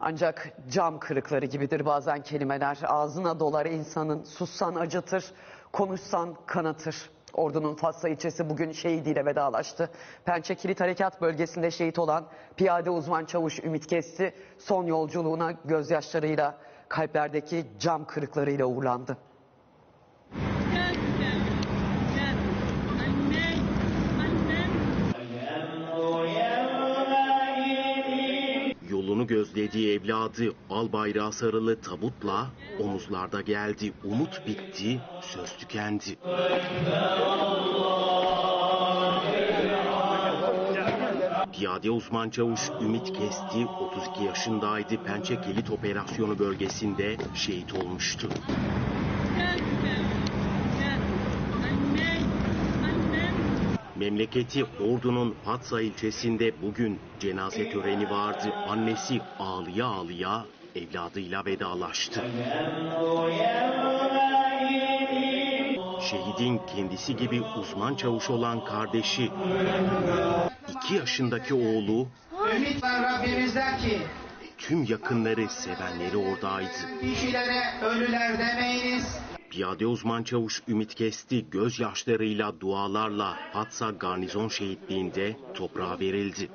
Ancak cam kırıkları gibidir bazen kelimeler. Ağzına dolar insanın, sussan acıtır, konuşsan kanatır. Ordu'nun Fatsa ilçesi bugün şehidiyle vedalaştı. Pençe Kilit Harekat Bölgesi'nde şehit olan piyade uzman çavuş Ümit Kesti son yolculuğuna gözyaşlarıyla kalplerdeki cam kırıklarıyla uğurlandı. Gözlediği evladı al bayrağı sarılı tabutla omuzlarda geldi. Umut bitti, söz tükendi. Piyade uzman çavuş Ümit Kesti 32 yaşındaydı. Pençe Kilit Operasyonu bölgesinde şehit olmuştu. Memleketi Ordu'nun Fatsa ilçesinde bugün cenaze töreni vardı. Annesi ağlıya ağlıya evladıyla vedalaştı. Şehidin kendisi gibi uzman çavuş olan kardeşi, iki yaşındaki oğlu, Ümit var Rabbimizden ki tüm yakınları, sevenleri oradaydı. kişilere ölüler demeyiniz. Piyade uzman çavuş Ümit Kesti gözyaşlarıyla dualarla Fatsa garnizon şehitliğinde toprağa verildi.